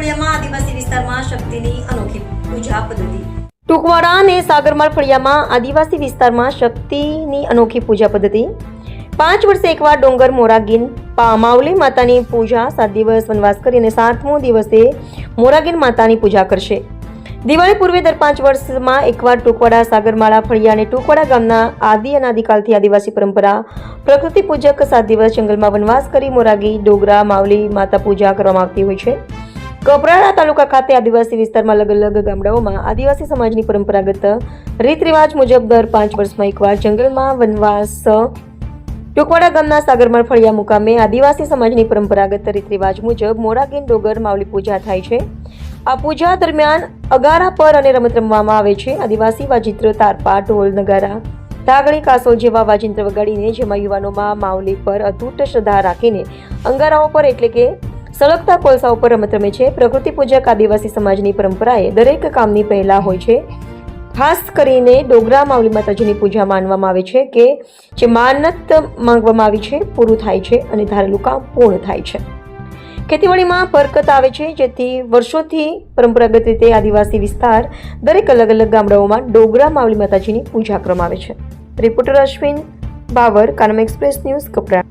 ફળિયામાં આદિવાસી વિસ્તારમાં શક્તિની અનોખી પૂજા પદ્ધતિ. ટુકવાડા અને સાગરમાળ ફળિયામાં આદિવાસી વિસ્તારમાં શક્તિની અનોખી પૂજા પદ્ધતિ. પાંચ વર્ષે એકવાર ડોંગર, મોરાગીન માવલી માતાની પૂજા સાત દિવસ વનવાસ કરી અને સાતમો દિવસે મોરાગીન માતાની પૂજા કરશે. દિવાળી પૂર્વે દર પાંચ વર્ષમાં એકવાર ટુકવાડા, સાગરમાળા, ફળિયા અને ટૂંકવાડા ગામના આદિ અનાદિકાલથી આદિવાસી પરંપરા, પ્રકૃતિ પૂજક સાત દિવસ જંગલમાં વનવાસ કરી મોરાગી, ડોગરા, માવલી માતા પૂજા કરવામાં આવતી હોય છે. કપરાડા તાલુકા ખાતે આદિવાસી વિસ્તારમાં અલગ અલગ ગામડાઓમાં આદિવાસી સમાજની પરંપરાગત રીત રિવાજ મુજબ દર પાંચ વર્ષમાં એકવાર જંગલમાં વનવાસ ટુકવાડા ગામના સાગરમાળ ફળિયા મુકામે આદિવાસી સમાજની પરંપરાગત રીત રિવાજ મુજબ મોરાગીન ડોગર માવલી પૂજા થાય છે. આ પૂજા દરમિયાન અગારા પર અને રમત રમવામાં આવે છે. આદિવાસી વાજિત્ર તારપા ઢોલ, નગારા ટાગણી કાસો જેવા વાજિંત્ર વગાડીને જેમાં યુવાનોમાં માવલી પર અતૂટ શ્રદ્ધા રાખીને અંગારાઓ પર એટલે કે સળગતા કોલસા ઉપર રમત રમે છે. પ્રકૃતિ પૂજક આદિવાસી સમાજની પરંપરાએ દરેક કામની પહેલા હોય છે. ખાસ કરીને ડોગરા માવલી માતાજીની પૂજા માનવામાં આવે છે કે જે માનત માંગવામાં આવી છે, પૂરું થાય છે અને ધારેલું કામ પૂર્ણ થાય છે. ખેતીવાડીમાં બરકત આવે છે, જેથી વર્ષોથી પરંપરાગત રીતે આદિવાસી વિસ્તાર દરેક અલગ અલગ ગામડાઓમાં ડોગરા માવલી માતાજીની પૂજા કરવામાં આવે છે. Reporter Ashwin Bavar, Kanam express news કપરા